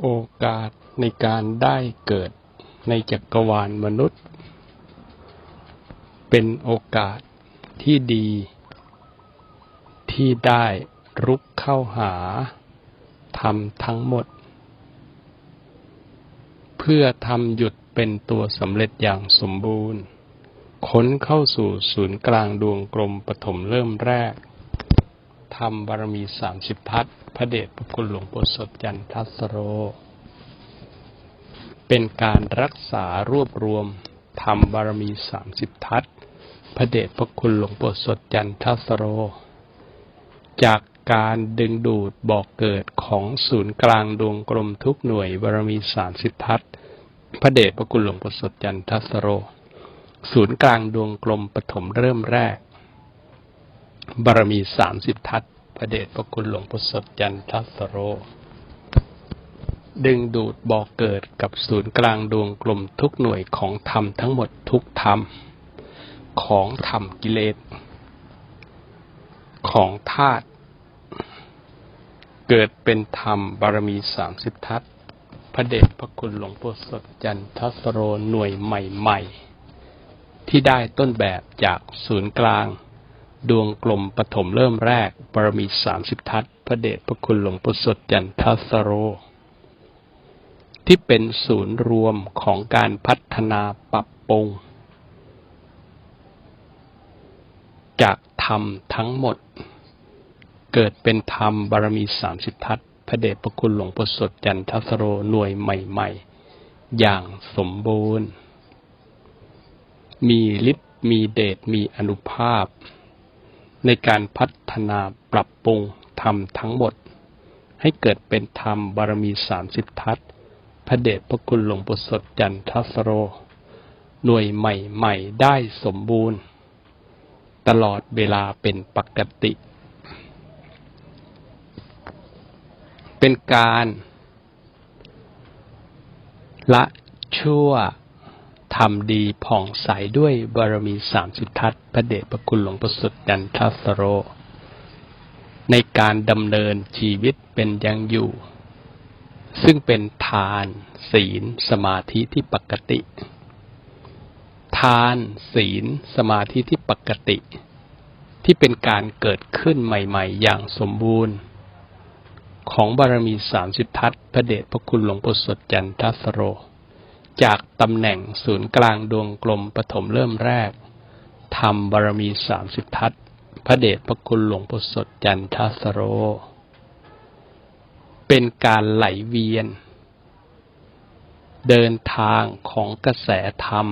โอกาสในการได้เกิดในจักรวาลมนุษย์ เป็นโอกาสที่ดี ที่ได้รุกเข้าหาทำทั้งหมด เพื่อทำหยุดเป็นตัวสำเร็จอย่างสมบูรณ์ ค้นเข้าสู่ศูนย์กลางดวงกลมปฐมเริ่มแรก ทำบารมีสามสิบทัศน์พระเดชพระคุณหลวงปู่สดจันทัสโร เป็นการรักษารวบรวมทำบารมีสามสิบทัศพระเดชพระคุณหลวงปู่สดจันทัสโร จากการดึงดูดบอกเกิดของศูนย์กลางดวงกลมทุกหน่วยบารมีสามสิบทัศพระเดชพระคุณหลวงปู่สดจันทัสโร ศูนย์กลางดวงกลมปฐมเริ่มแรก บารมีสามสิบทัศพระเดชพระคุณหลวงปู่สดจันทัสโร ดึงดูดบ่อกเกิดกับศูนย์กลางดวงกลมทุกหน่วยของธรรมทั้งหมดทุกธรรม ของธรรมกิเลส ของธาตุเกิดเป็นธรรมบารมีสามสิบทัศพระเดชพระคุณหลวงปู่สดจันทัสโรหน่วยใหม่ ๆ ที่ได้ต้นแบบจากศูนย์กลาง ดวงกลมปฐมเริ่มแรกบารมีสามสิบทัศพระเดชพระคุณหลวงปู่สดจันทัสโร ที่เป็นศูนย์รวมของการพัฒนาปรับปรุง จากธรรมทั้งหมด เกิดเป็นธรรมบารมีสามสิบทัศพระเดชพระคุณหลวงปู่สดจันทัสโรหน่วยใหม่ ๆ อย่างสมบูรณ์ มีฤทธิ์มีเดชมีอนุภาพ ในการพัฒนาปรับปรุงธรรมทั้งหมด ให้เกิดเป็นธรรมบารมีสามสิบทัศพระเดชพระคุณหลวงปู่สดจันทสโร หน่วยใหม่ๆได้สมบูรณ์ ตลอดเวลาเป็นปกติ เป็นการ ละชั่ว ทำดีผ่องใสด้วยบารมีสามสิบทัศพระเดชพระคุณหลวงประสุทธิ์จันทัสโร ในการดำเนินชีวิตเป็นยังอยู่ ซึ่งเป็นทาน ศีล สมาธิที่ปกติ ทาน ศีล สมาธิที่ปกติ ที่เป็นการเกิดขึ้นใหม่ ๆ อย่างสมบูรณ์ ของบารมีสามสิบทัศพระเดชพระคุณหลวงปู่สดจันทัสโร จากตำแหน่งศูนย์กลางดวงกลมปฐมเริ่มแรกทำบารมีสามสิบทัศพระเดชพระคุณหลวงปู่สดจันทัสโร เป็นการไหลเวียน เดินทางของกระแสธรรม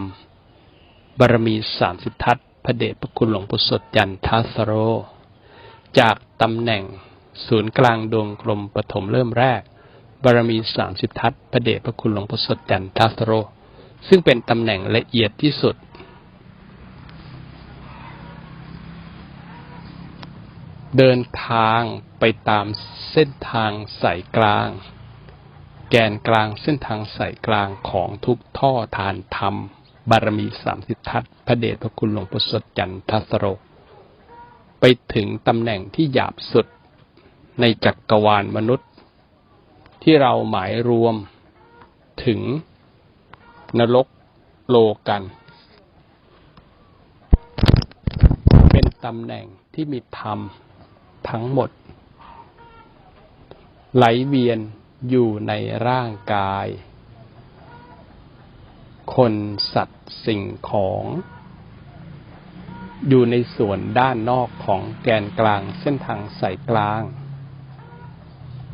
บารมีสามสิบทัศพระเดชพระคุณหลวงปู่สดจันทัสโร จากตำแหน่งศูนย์กลางดวงกลมปฐมเริ่มแรก บารมีสามสิบทัศพระเดชพระคุณหลวงปู่สดจันทัสโร ซึ่งเป็นตำแหน่งละเอียดที่สุด เดินทางไปตามเส้นทางสายกลาง แกนกลางเส้นทางสายกลางของทุกท่อทานธรรม บารมีสามสิบทัศพระเดชพระคุณหลวงปู่สดจันทัสโร ไปถึงตำแหน่งที่หยาบสุดในจักรวาลมนุษย์ ที่เราหมายรวมถึงนรกโลกัน เป็นตำแหน่งที่มีธรรมทั้งหมด ไหลเวียนอยู่ในร่างกาย คนสัตว์สิ่งของ อยู่ในส่วนด้านนอกของแกนกลางเส้นทางสายกลาง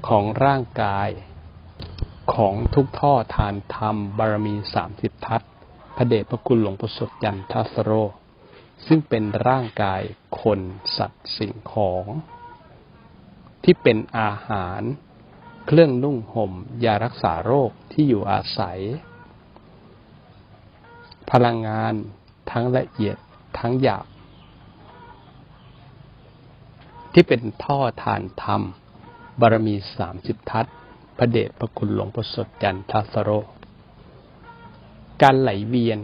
ของร่างกายของทุกท่อทานธรรม บารมีสามสิบทัศพระเดชพระคุณหลวงประสดยันทัสโร ซึ่งเป็นร่างกายคนสัตว์สิ่งของ ที่เป็นอาหาร เครื่องนุ่งห่ม ยารักษาโรคที่อยู่อาศัย พลังงานทั้งละเอียดทั้งหยาบที่เป็นท่อทานธรรม บารมีสามสิบทัศพระเดชพระคุณหลวงประสดจันทัสโร การไหลเวียน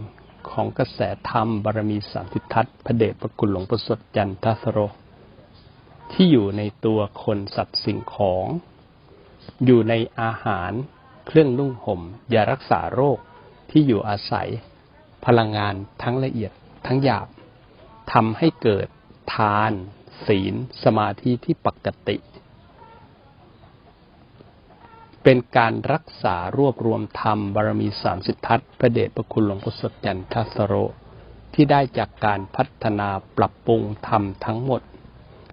ของกระแสธรรมบารมีสามสิบทัศพระเดชพระคุณหลวงประสดจันทัสโร ที่อยู่ในตัวคนสัตว์สิ่งของ อยู่ในอาหารเคเครื่องนุ่งห่มยารักษาโรคที่อยู่อาศัย พลังงานทั้งละเอียดทั้งหยาบทำให้เกิดทาน ศีล สมาธิที่ปกติ เป็นการรักษารวบรวมธรรมบารมีสามสิททัศน์พระเดชพระคุณหลวงพ่อสดจันทสโร ที่ได้จากการพัฒนาปรับปรุงธรรมทั้งหมด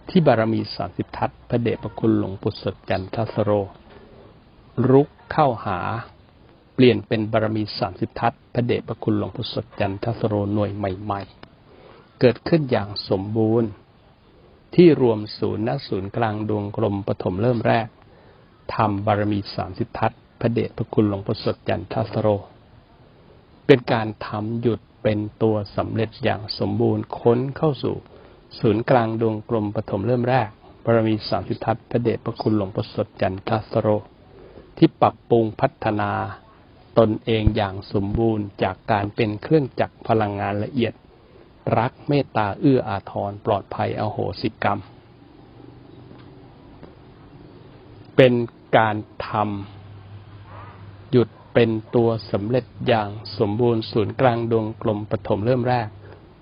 ที่บารมีสามสิททัศน์พระเดชพระคุณหลวงปู่สดจันทสโร รุกเข้าหา เปลี่ยนเป็นบารมีสามสิบทัศน์พระเดชพระคุณหลวงปู่สดจันทสโรหน่วยใหม่ ๆ เกิดขึ้นอย่างสมบูรณ์ ที่รวมศูนย์ณศูนย์กลางดวงกลมปฐมเริ่มแรก ทำบารมีสามสิบทัศน์พระเดชพระคุณหลวงปู่สดจันทัสโร เป็นการทำหยุดเป็นตัวสำเร็จอย่างสมบูรณ์ค้นเข้าสู่ ศูนย์กลางดวงกลมปฐมเริ่มแรกบารมีสามสิบทัศน์พระเดชพระคุณหลวงปู่สดจันทัสโร ที่ปรับปรุงพัฒนาตนเองอย่างสมบูรณ์จากการเป็นเครื่องจักรพลังงานละเอียด รักเมตตาเอื้ออาทรปลอดภัยอโหสิกรรม เป็น การทำหยุดเป็นตัวสำเร็จอย่างสมบูรณ์ศูนย์กลางดวงกลมปฐมเริ่มแรก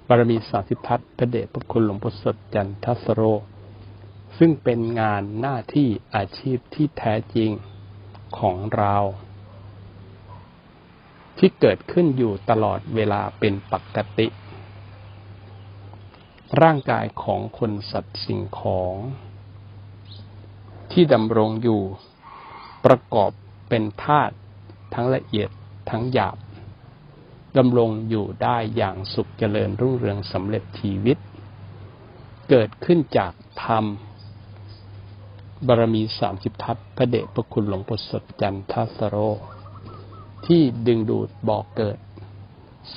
บารมีสาสิพัฒน์พระเดชพระคุณหลวงพ่อสดจันทสโร ซึ่งเป็นงานหน้าที่อาชีพที่แท้จริงของเรา ที่เกิดขึ้นอยู่ตลอดเวลาเป็นปกติ ร่างกายของคนสัตว์สิ่งของ ที่ดำรงอยู่ ประกอบเป็นธาตุทั้งละเอียดทั้งหยาบดำรงอยู่ได้อย่างสุขเจริญรุ่งเรืองสำเร็จชีวิต เกิดขึ้นจากธรรมบารมีสามสิบทัศพระเดชพระคุณหลวงปู่สดจันทสโร ที่ดึงดูดบอกเกิด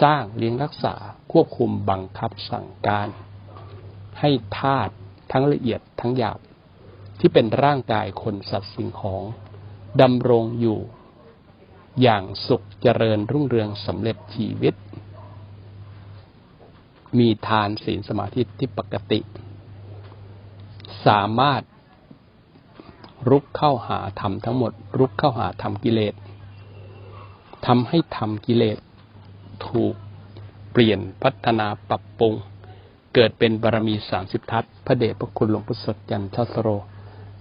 สร้างเลี้ยงรักษาควบคุมบังคับสั่งการ ให้ธาตุทั้งละเอียดทั้งหยาบ ที่เป็นร่างกายคนสัตว์สิ่งของ ดำรงอยู่อย่างสุขเจริญรุ่งเรืองสำเร็จชีวิต มีทานศีลสมาธิที่ปกติ สามารถรุกเข้าหาธรรมทั้งหมด รุกเข้าหาธรรมกิเลสทำให้ธรรมกิเลส ถูกเปลี่ยนพัฒนาปรับปรุง เกิดเป็นบารมีสามสิบทัศพระเดชพระคุณหลวงพุทธสดจันทสโร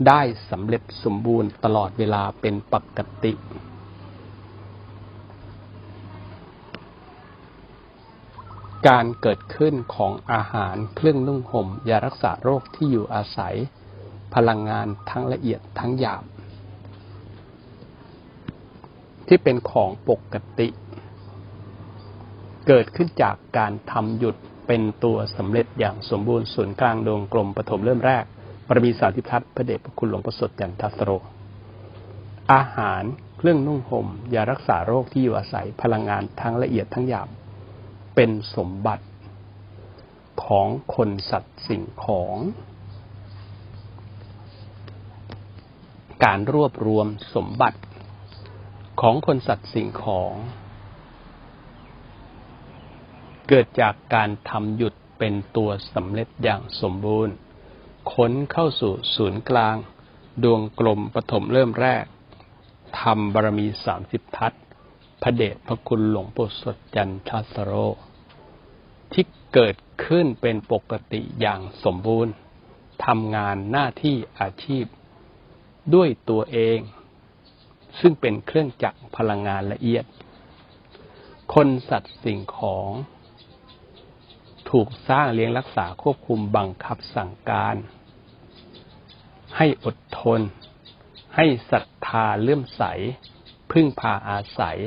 ได้สำเร็จสมบูรณ์ตลอดเวลาเป็นปกติ การเกิดขึ้นของอาหารเครื่องนุ่งห่มยารักษาโรคที่อยู่อาศัย พลังงานทั้งละเอียดทั้งหยาบ ที่เป็นของปกติ เกิดขึ้นจากการทำหยุดเป็นตัวสำเร็จอย่างสมบูรณ์ศูนย์กลางดวงกลมปฐมเริ่มแรก ปรมีสาธิทัศน์พระเดชพระคุณหลวงประสดจันทัสโร อาหารเครื่องนุ่งห่มยารักษาโรคที่อยู่อาศัยพลังงานทั้งละเอียดทั้งหยาบ เป็นสมบัติของคนสัตว์สิ่งของ การรวบรวมสมบัติของคนสัตว์สิ่งของ เกิดจากการทำหยุดเป็นตัวสำเร็จอย่างสมบูรณ์ ค้นเข้าสู่ศูนย์กลาง ดวงกลมปฐมเริ่มแรกทำบารมีสามสิบทัศพระเดชพระคุณหลวงปู่สดจันทสโร ที่เกิดขึ้นเป็นปกติอย่างสมบูรณ์ทำงานหน้าที่อาชีพ ด้วยตัวเอง ซึ่งเป็นเครื่องจักรพลังงานละเอียด คนสัตว์สิ่งของ ถูกสร้างเลี้ยงรักษาควบคุมบังคับสั่งการ ให้อดทน ให้ศรัทธาเลื่อมใส พึ่งพาอาศัย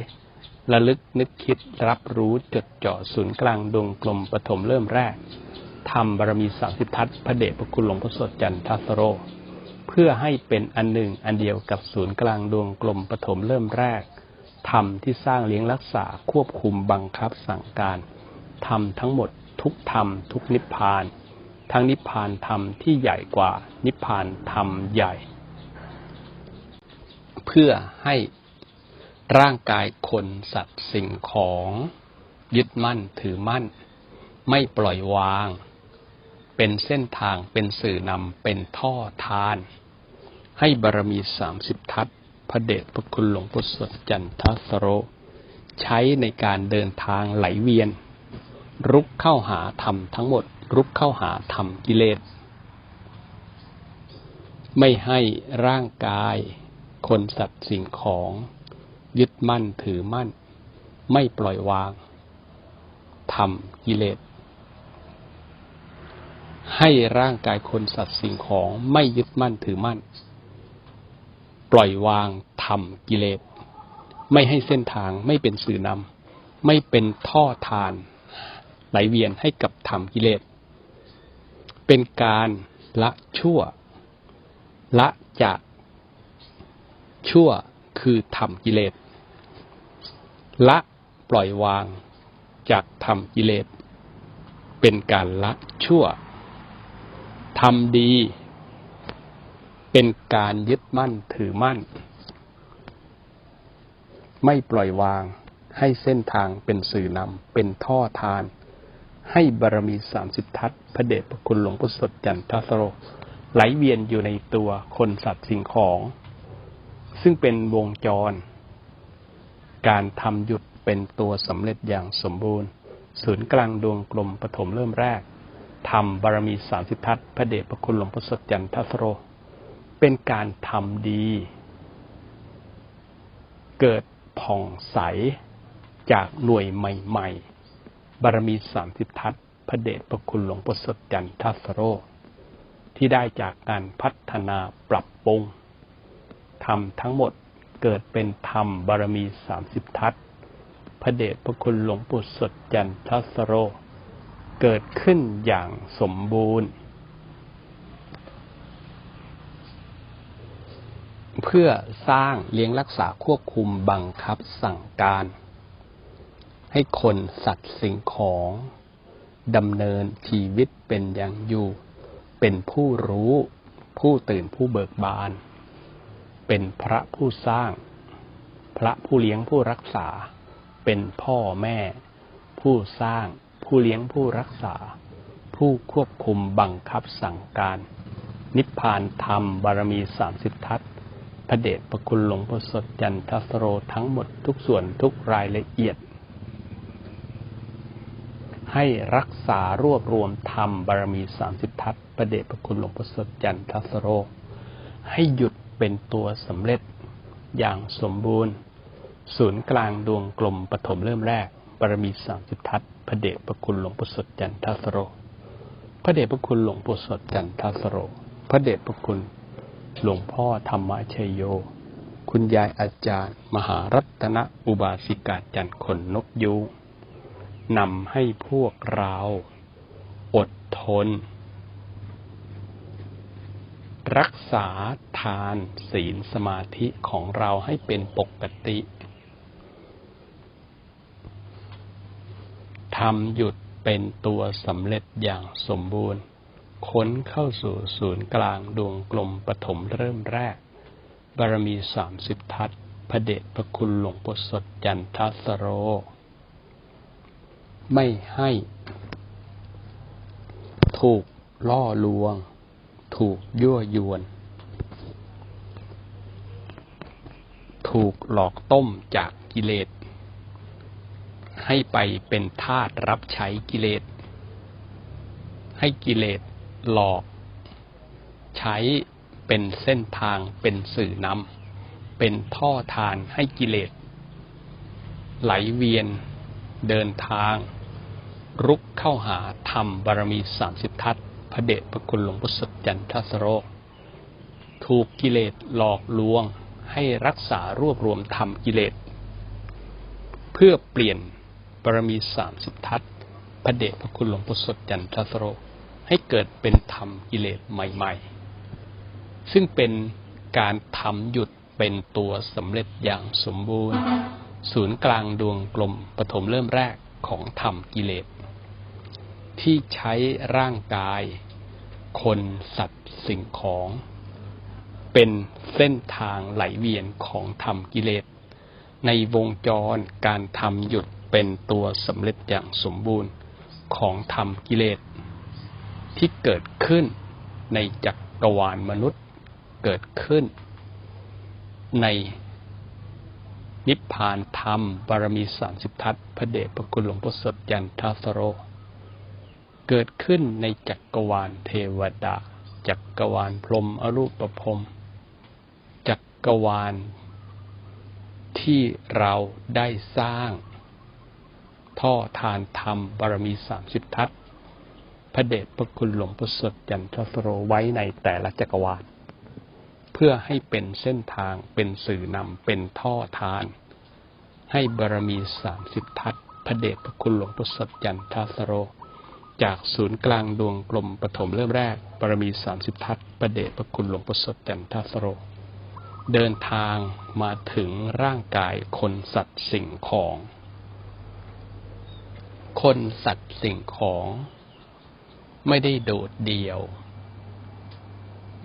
ระลึกนึกคิดรับรู้จดจ่อศูนย์กลางดวงกลมปฐมเริ่มแรกทำบารมีสามสิบทัศพระเดชพระคุณหลวงพ่อสดจันทสโร เพื่อให้เป็นอันหนึ่งอันเดียวกับศูนย์กลางดวงกลมปฐมเริ่มแรกทำที่สร้างเลี้ยงรักษาควบคุมบังคับสั่งการทำทั้งหมดทุกธรรมทุกนิพพาน ทั้งนิพพานธรรมที่ใหญ่กว่านิพพานธรรมใหญ่ เพื่อให้ร่างกายคนสัตว์สิ่งของยึดมั่นถือมั่น ไม่ปล่อยวาง เป็นเส้นทางเป็นสื่อนำเป็นท่อทาน ให้บารมีสามสิบทัศพระเดชพระคุณหลวงปู่สดจันทสโร ใช้ในการเดินทางไหลเวียน รุกเข้าหาธรรมทั้งหมด รุกเข้าหาธรรมกิเลส ไม่ให้ร่างกาย คนสัตว์สิ่งของ ยึดมั่นถือมั่น ไม่ปล่อยวางทำกิเลส ให้ร่างกายคนสัตว์สิ่งของไม่ยึดมั่นถือมั่น ปล่อยวางทำกิเลส ไม่ให้เส้นทางไม่เป็นสื่อนำไม่เป็นท่อทานไหลเวียนให้กับธรรมกิเลส เป็นการละชั่ว ละจากชั่วคือทำกิเลส ละปล่อยวางจากทำกิเลส เป็นการละชั่วทำดี เป็นการยึดมั่นถือมั่น ไม่ปล่อยวางให้เส้นทางเป็นสื่อนำเป็นท่อทาน ให้บารมีสามสิบทัศพระเดชพระคุณหลวงพุทธสดจันทสโร ไหลเวียนอยู่ในตัวคนสัตว์สิ่งของ ซึ่งเป็นวงจร การทำหยุดเป็นตัวสำเร็จอย่างสมบูรณ์ ศูนย์กลางดวงกลมปฐมเริ่มแรกทำบารมีสามสิบทัศพระเดชพระคุณหลวงพุทธสดจันทสโร เป็นการทำดี เกิดผ่องใสจากหน่วยใหม่ ๆ บารมีสามสิบทัศพระเดชพระคุณหลวงปู่สดจันทัสโร ที่ได้จากการพัฒนาปรับปรุงทำทั้งหมดเกิดเป็นธรรมบารมีสามสิบทัศพระเดชพระคุณหลวงปู่สดจันทัสโร เกิดขึ้นอย่างสมบูรณ์ เพื่อสร้างเลี้ยงรักษาควบคุมบังคับสั่งการ ให้คนสัตว์สิ่งของดำเนินชีวิตเป็นอย่างอยู่ เป็นผู้รู้ ผู้ตื่นผู้เบิกบาน เป็นพระผู้สร้าง พระผู้เลี้ยงผู้รักษา เป็นพ่อแม่ ผู้สร้าง ผู้เลี้ยงผู้รักษา ผู้ควบคุมบังคับสั่งการ นิพพานธรรมบารมีสามสิบทัศน์พระเดชพระคุณหลวงพ่อสดจันทสโรทั้งหมดทุกส่วนทุกรายละเอียด ให้รักษารวบรวมธรรมบารมีสามสิบทัศน์พระเดชพระคุณหลวงพ่อสดจันทสโร ให้หยุดเป็นตัวสำเร็จอย่างสมบูรณ์ ศูนย์กลางดวงกลมปฐมเริ่มแรกบารมีสามสิบทัศพระเดชพระคุณหลวงพ่อสดจันทสโร พระเดชพระคุณหลวงปู่สดจันทสโร พระเดชพระคุณหลวงพ่อธรรมชัยโย คุณยายอาจารย์ มหารัตนอุบาสิกาจันทร์ขนนกยูง นำให้พวกเรา อดทน รักษาทานศีลสมาธิของเราให้เป็นปกติทำหยุดเป็นตัวสำเร็จอย่างสมบูรณ์ ค้นเข้าสู่ศูนย์กลางดวงกลมปฐมเริ่มแรก บารมีสามสิบทัศพระเดชพระคุณหลวงปู่สดจันทสโร ไม่ให้ถูกล่อลวง ถูกยั่วยวน ถูกหลอกต้มจากกิเลส ให้ไปเป็นทาสรับใช้กิเลส ให้กิเลสหลอก ใช้เป็นเส้นทางเป็นสื่อนำเป็นท่อทานให้กิเลส ไหลเวียนเดินทาง รุกเข้าหาธรรมบารมีสามสิบทัศพระเดชพระคุณหลวงพุทธจันทสโรถูกกิเลสหลอกลวงให้รักษารวบรวมธรรมกิเลส เพื่อเปลี่ยนบารมีสามสิบทัศพระเดชพระคุณหลวงพุทธจันทสโรให้เกิดเป็นธรรมกิเลสใหม่ ๆ ซึ่งเป็นการทำหยุดเป็นตัวสำเร็จอย่างสมบูรณ์ ศูนย์กลางดวงกลมปฐมเริ่มแรกของธรรมกิเลส ที่ใช้ร่างกาย คนสัตว์สิ่งของ เป็นเส้นทางไหลเวียนของธรรมกิเลส ในวงจรการทำหยุดเป็นตัวสำเร็จอย่างสมบูรณ์ของธรรมกิเลส ที่เกิดขึ้นในจักรวาลมนุษย์เกิดขึ้น ในนิพพานธรรมบารมีสามสิบทัศพระเดชพระคุณหลวงพ่อสดยันทสโร เกิดขึ้นในจักรวาลเทวดา จักรวาลพรหมอรูปพรหมจักรวาลที่เราได้สร้าง ท่อทานธรรมบารมีสามสิบทัศพระเดชพระคุณหลวงพ่อสดยันทสโรไว้ในแต่ละจักรวาล เพื่อให้เป็นเส้นทางเป็นสื่อนำเป็นท่อทาน ให้บารมีสามสิบทัศพระเดชพระคุณหลวงพ่อสดยันทสโร จากศูนย์กลางดวงกลมปฐมเริ่มแรกบารมีสามสิบทัศพระเดชพระคุณหลวงพ่อสดยันทัสโร เดินทางมาถึงร่างกายคนสัตว์สิ่งของ คนสัตว์สิ่งของ ไม่ได้โดดเดี่ยว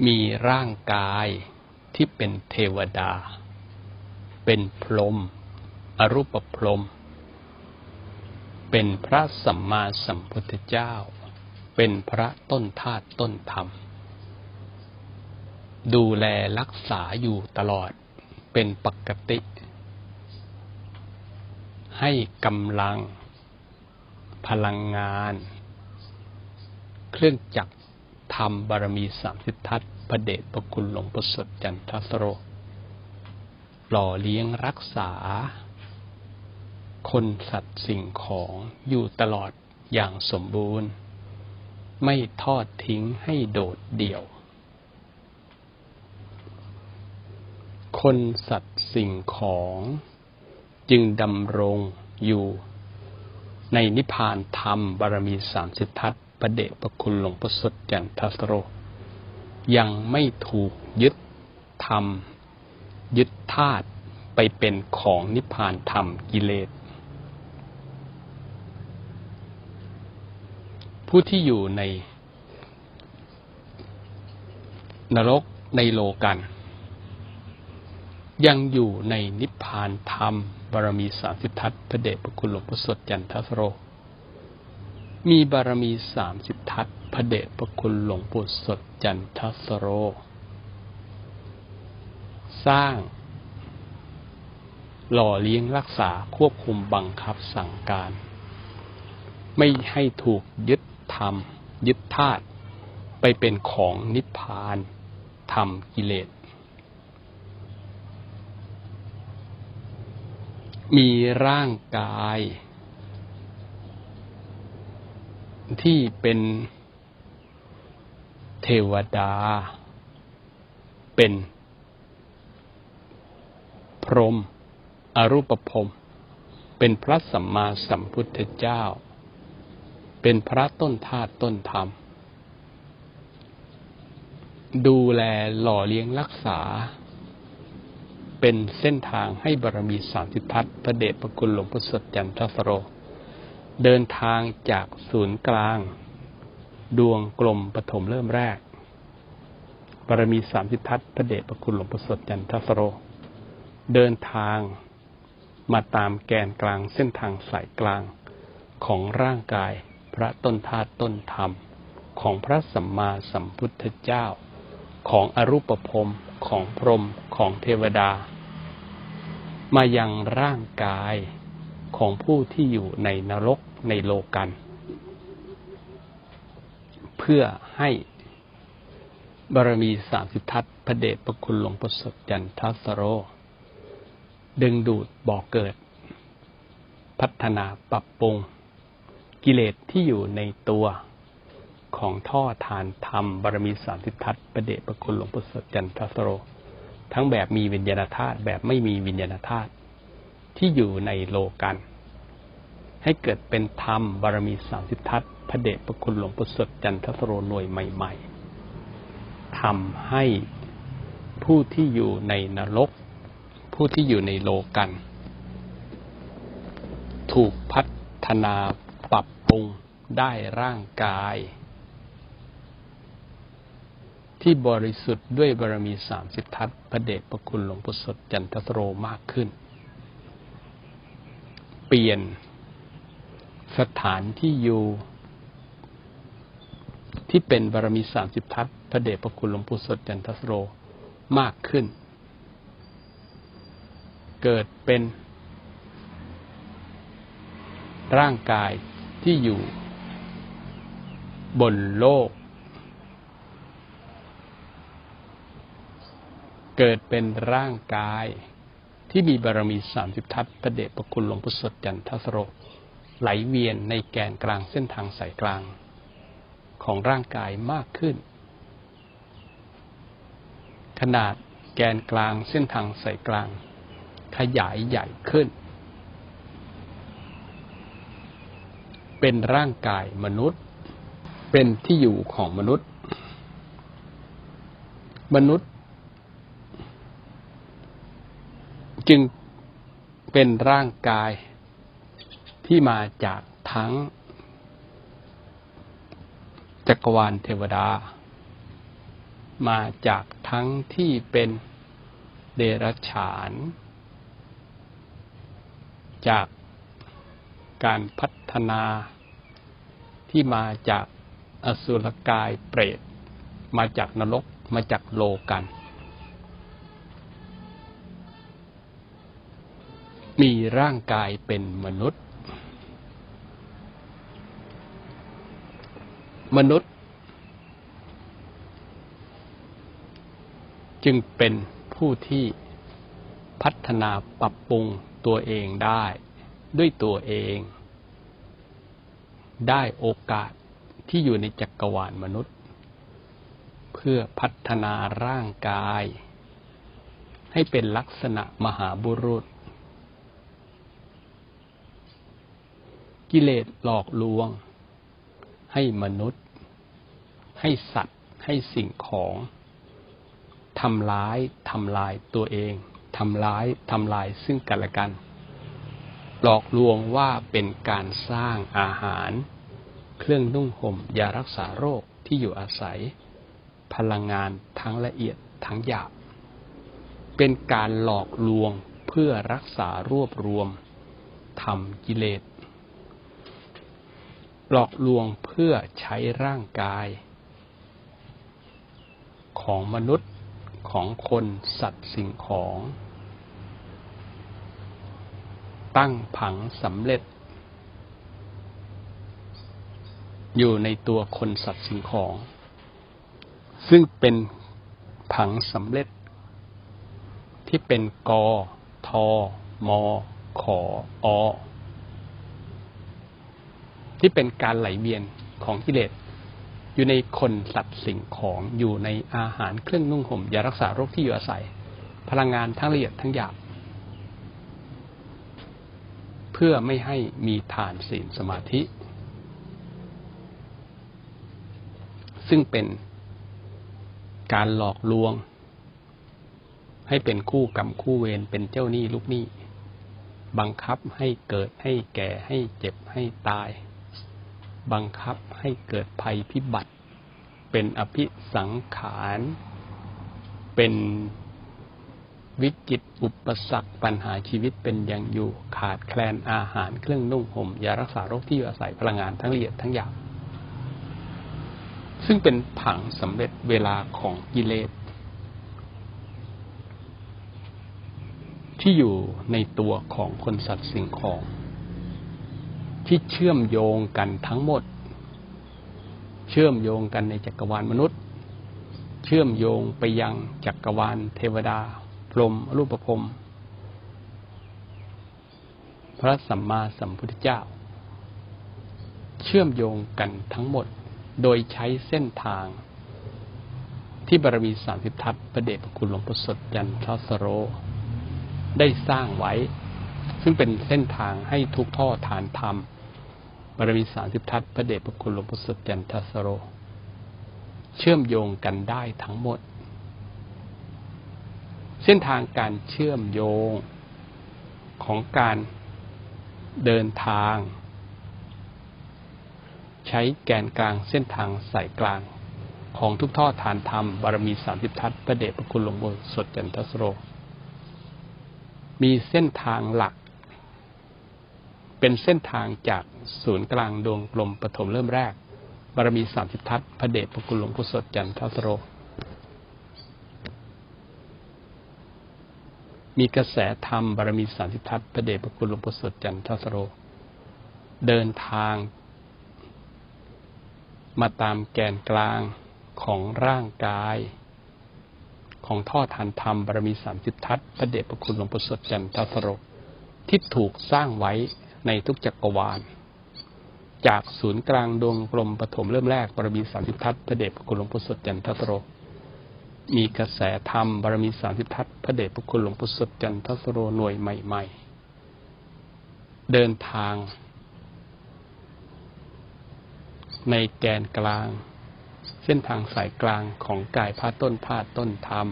มีร่างกายที่เป็นเทวดา เป็นพรหมอรูปพรหม เป็นพระสัมมาสัมพุทธเจ้า เป็นพระต้นธาตุต้นธรรม ดูแลรักษาอยู่ตลอดเป็นปกติ ให้กำลัง พลังงาน เครื่องจักรธรรมบารมีสามสิบทัศพระเดชพระคุณหลวงประสดจันทสโรหล่อเลี้ยงรักษา คนสัตว์สิ่งของอยู่ตลอดอย่างสมบูรณ์ ไม่ทอดทิ้งให้โดดเดี่ยว คนสัตว์สิ่งของจึงดำรงอยู่ในนิพพานธรรมบารมีสามสิบทัศประเดชประคุณหลวงประสดจันทสโร ยังไม่ถูกยึดธรรม ยึดธาตุไปเป็นของนิพพานธรรมกิเลส ผู้ที่อยู่ในนรกในโลกัน ยังอยู่ในนิพพานธรรมบารมีสามสิบทัศพระเดชพระคุณหลวงพ่อสดจันทสโร มีบารมีสามสิบทัศพระเดชพระคุณหลวงปู่สดจันทสโร สร้าง หล่อเลี้ยงรักษาควบคุมบังคับสั่งการ ไม่ให้ถูกยึด ธรรม ยึดธาตุไปเป็นของนิพพานธรรมกิเลส มีร่างกาย ที่เป็นเทวดา เป็น พรหมอรูปภพเป็นพระสัมมาสัมพุทธเจ้า เป็นพระต้นธาตุต้นธรรม ดูแลหล่อเลี้ยงรักษา เป็นเส้นทางให้บารมีสามสิบทัศพระเดชพระคุณหลวงพ่อสดจันทสโร เดินทางจากศูนย์กลาง ดวงกลมปฐมเริ่มแรก บารมีสามสิบทัศพระเดชพระคุณหลวงพ่อสดจันทสโร เดินทางมาตามแกนกลางเส้นทางสายกลางของร่างกาย พระต้นธาตุต้นธรรม ของพระสัมมาสัมพุทธเจ้า ของอรูปภพของพรหมของเทวดา มายังร่างกายของผู้ที่อยู่ในนรกในโลกัน เพื่อให้บารมีสามสิบทัศพระเดชพระคุณหลวงประสดจันทัสโร ดึงดูดบ่อกเกิด พัฒนาปรับปรุง กิเลสที่อยู่ในตัวของท่อทานธรรมบารมีสามสิบทัศประเดชพระคุณหลวงประสดจันทสโร ทั้งแบบมีวิญญาณธาตุแบบไม่มีวิญญาณธาตุที่อยู่ในโลกัน ให้เกิดเป็นธรรมบารมีสามสิบทัศพระเดชพระคุณหลวงประสดจันทสโรหน่วยใหม่ ๆทำให้ผู้ที่อยู่ในนรก ผู้ที่อยู่ในโลกัน ถูกพัฒนา งได้ร่างกาย ที่บริสุทธิ์ด้วยบารมีสามสิบทัศพระเดชพระคุณหลวงปู่สดจันทสโรมากขึ้น เปลี่ยนสถานที่อยู่ ที่เป็นบารมีสามสิบทัศพระเดชพระคุณหลวงปู่สดจันทสโรมากขึ้น เกิดเป็นร่างกาย ที่อยู่ บนโลก เกิดเป็นร่างกายที่มีบารมีสามสิบทัศพระเดชพระคุณหลวงพุทธสดจันทสโรไหลเวียนในแกนกลางเส้นทางสายกลาง ของร่างกายมากขึ้น ขนาดแกนกลางเส้นทางสายกลาง ขยายใหญ่ขึ้น เป็นร่างกายมนุษย์ เป็นที่อยู่ของมนุษย์ มนุษย์ จึงเป็นร่างกายที่มาจากทั้ง จักรวาลเทวดา มาจากทั้งที่เป็นเดรัจฉาน จากการพัฒ นาที่มาจากอสุรกายเปรต มาจากนรก มาจากโลกัน มีร่างกายเป็นมนุษย์ มนุษย์ จึงเป็นผู้ที่พัฒนาปรับปรุงตัวเองได้ ด้วยตัวเอง ได้โอกาสที่อยู่ในจักรวาลมนุษย์ เพื่อพัฒนาร่างกาย ให้เป็นลักษณะมหาบุรุษ กิเลสหลอกลวง ให้มนุษย์ ให้สัตว์ ให้สิ่งของทำร้ายทำลายตัวเองทำร้ายทำลายซึ่งกันและกัน หลอกลวงว่าเป็นการสร้างอาหาร เครื่องนุ่งห่มยารักษาโรคที่อยู่อาศัย พลังงานทั้งละเอียดทั้งหยาบ เป็นการหลอกลวงเพื่อรักษารวบรวมทำกิเลส หลอกลวงเพื่อใช้ร่างกาย ของมนุษย์ของคนสัตว์สิ่งของ ตั้งผังสำเร็จ อยู่ในตัวคนสัตว์สิ่งของ ซึ่งเป็นผังสำเร็จ ที่เป็นกอทอมอขออที่เป็นการไหลเวียนของกิเลสอยู่ในคนสัตว์สิ่งของอยู่ในอาหารเครื่องนุ่งห่มยารักษาโรคที่อยู่อาศัย พลังงานทั้งละเอียดทั้งหยาบ เพื่อไม่ให้มีฐานศีลสมาธิ ซึ่งเป็นการหลอกลวง ให้เป็นคู่กรรมคู่เวรเป็นเจ้าหนี้ลูกหนี้บังคับให้เกิดให้แก่ให้เจ็บให้ตาย บังคับให้เกิดภัยพิบัติ เป็นอภิสังขาร เป็น วิกฤตอุปสรรคปัญหาชีวิตเป็นอย่างอยู่ขาดแคลนอาหารเครื่องนุ่งห่มยารักษาโรคที่อยู่อาศัยพลังงานทั้งละเอียดทั้งหยาบซึ่งเป็นผังสำเร็จเวลาของกิเลสที่อยู่ในตัวของคนสัตว์สิ่งของ ที่เชื่อมโยงกันทั้งหมด เชื่อมโยงกันในจักรวาลมนุษย์ เชื่อมโยงไปยังจักรวาลเทวดา รมรูปภพพระสัมมาสัมพุทธเจ้า เชื่อมโยงกันทั้งหมดโดยใช้เส้นทาง ที่บารมีสามสิบทัศพระเดชพระคุณหลวงพ่อสดยันทสโร ได้สร้างไว้ ซึ่งเป็นเส้นทางให้ทุกท่อฐานธรรมบารมีสามสิบทัศพระเดชพระคุณหลวงพ่อสดจันทสโร เชื่อมโยงกันได้ทั้งหมด เส้นทางการเชื่อมโยงของการเดินทาง ใช้แกนกลางเส้นทางสายกลาง ของทุกท่อฐานธรรมบารมีสามสิบทัศพระเดชพระคุณหลวงพ่อสดจันทสโร มีเส้นทางหลัก เป็นเส้นทางจากศูนย์กลางดวงกลมปฐมเริ่มแรกบารมีสามสิบทัศพระเดชพระคุณหลวงพุทธสดจันทสโร มีกระแสธรรมบารมีสามสิทัศน์พระเดชพระคุณหลวงปู่สดจันทสโร เดินทาง มาตามแกนกลางของร่างกาย ของท่อทานธรรมบารมีสามสิบทัศน์พระเดชพระคุณหลวงปู่สดจันทสโร ที่ถูกสร้างไว้ในทุกจักรวาล จากศูนย์กลางดวงกลมปฐมเริ่มแรกบารมีสามสิบทัศน์พระเดชพระคุณหลวงปู่สดจันทสโร มีกระแสธรรมบารมีสามสิบทัศน์พระเดชพระคุณหลวงปู่สดจันทสโรหน่วยใหม่ ๆ เดินทาง ในแกนกลาง เส้นทางสายกลางของกายพาต้นพาต้นธรรม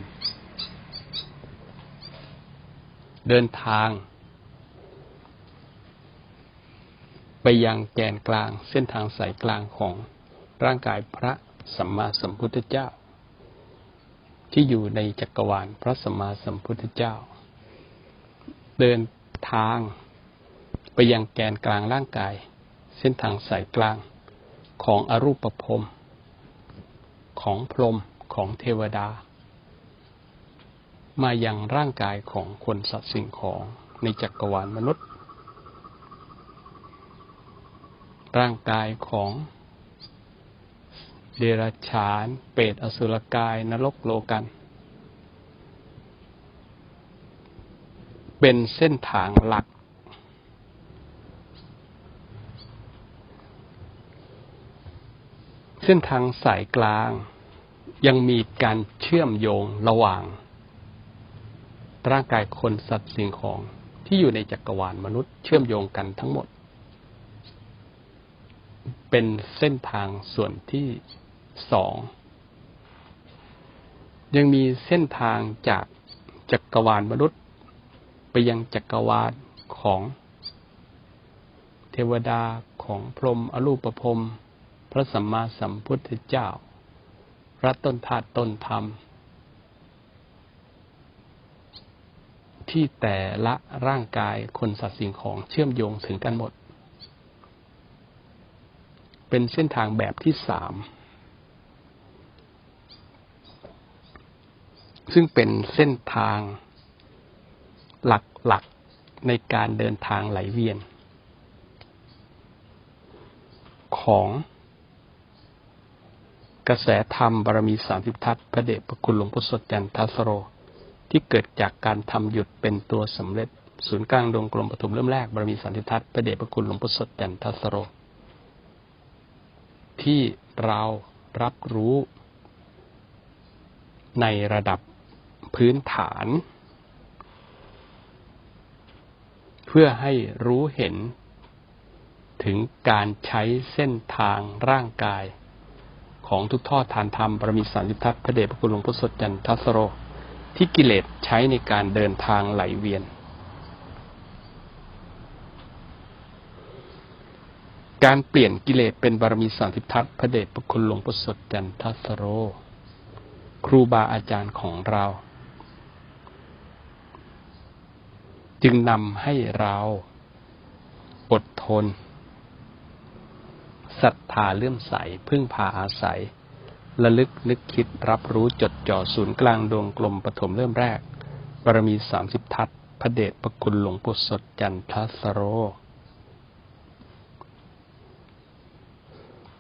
เดินทาง ไปยังแกนกลางเส้นทางสายกลางของร่างกายพระสัมมาสัมพุทธเจ้า ที่อยู่ในจักรวาลพระสัมมาสัมพุทธเจ้า เดินทางไปยังแกนกลางร่างกาย เส้นทางสายกลางของอรูปภพของพรหมของเทวดา มายังร่างกายของคนสัตว์สิ่งของในจักรวาลมนุษย์ ร่างกายของ เดรัจฉาน เปรตอสุรกาย นรกโลกัน เป็นเส้นทางหลัก เส้นทางสายกลางยังมีการเชื่อมโยงระหว่าง ร่างกายคนสัตว์สิ่งของที่อยู่ในจักรวาลมนุษย์เชื่อมโยงกันทั้งหมด เป็นเส้นทางส่วนที่ สองยังมีเส้นทางจากจักรวาลมนุษย์ ไปยังจักรวาลของเทวดาของพรหมอรูปภพพระสัมมาสัมพุทธเจ้า รัตต้นธาตุต้นธรรม ที่แต่ละร่างกายคนสัตว์สิ่งของเชื่อมโยงถึงกันหมด เป็นเส้นทางแบบที่สาม ซึ่งเป็นเส้นทางหลักๆในการเดินทางไหลเวียน ของกระแสธรรมบารมีสามสิบทัศพระเดชพระคุณหลวงพ่อสดจันทัสโร ที่เกิดจากการทำหยุดเป็นตัวสำเร็จ ศูนย์กลางดวงกลมปฐมเริ่มแรกบารมีสามสิบทัศน์พระเดชพระคุณหลวงพ่อสดจันทัสโร ที่เรารับรู้ในระดับ พื้นฐาน เพื่อให้รู้เห็น ถึงการใช้เส้นทางร่างกาย ของทุกทอดทานธรรมบารมีสามสิทัศพระเดชพระคุณหลวงพุทธสดจันทัสโร ที่กิเลสใช้ในการเดินทางไหลเวียน การเปลี่ยนกิเลสเป็นบารมีสามสิทัศพระเดชพระคุณหลวงพุทธสดจันทัสโรครูบาอาจารย์ของเรา จึงนำให้เราอดทนศรัทธาเลื่อมใส พึ่งพาอาศัยระลึกนึกคิดรับรู้จดจ่อศูนย์กลางดวงกลมปฐมเริ่มแรก บารมีสามสิบทัศพระเดชพระคุณหลวงปู่สดจันทสโร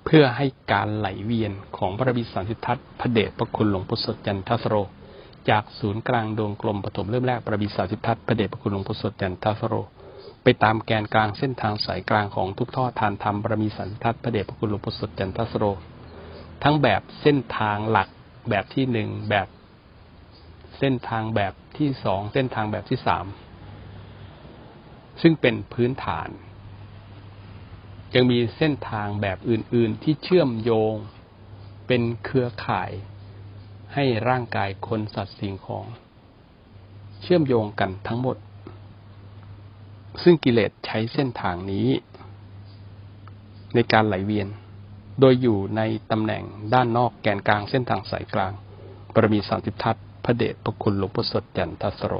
เพื่อให้การไหลเวียนของบารมีสามสิบทัศพระเดชพระคุณหลวงปู่สดจันทสโร จากศูนย์กลางดวงกลมปฐมเริ่มแรกบารมีสาสิบทัศน์พระเดชพระคุณหลวงปู่สดจันทสโร ไปตามแกนกลางเส้นทางสายกลางของทุกท่อทานธรรมบารมีสันทัศน์พระเดชพระคุณหลวงปู่สดจันทสโร ทั้งแบบเส้นทางหลักแบบที่หนึ่งแบบเส้นทางแบบที่สองเส้นทางแบบที่สามซึ่งเป็นพื้นฐาน ยังมีเส้นทางแบบอื่น ๆ ที่เชื่อมโยง เป็นเครือข่าย ให้ร่างกายคนสัตว์สิ่งของ เชื่อมโยงกันทั้งหมด ซึ่งกิเลสใช้เส้นทางนี้ ในการไหลเวียน โดยอยู่ในตำแหน่งด้านนอกแกนกลางเส้นทางสายกลางบารมีสามสิบทัศน์พระเดชพระคุณหลวงพ่อสดจันทสโร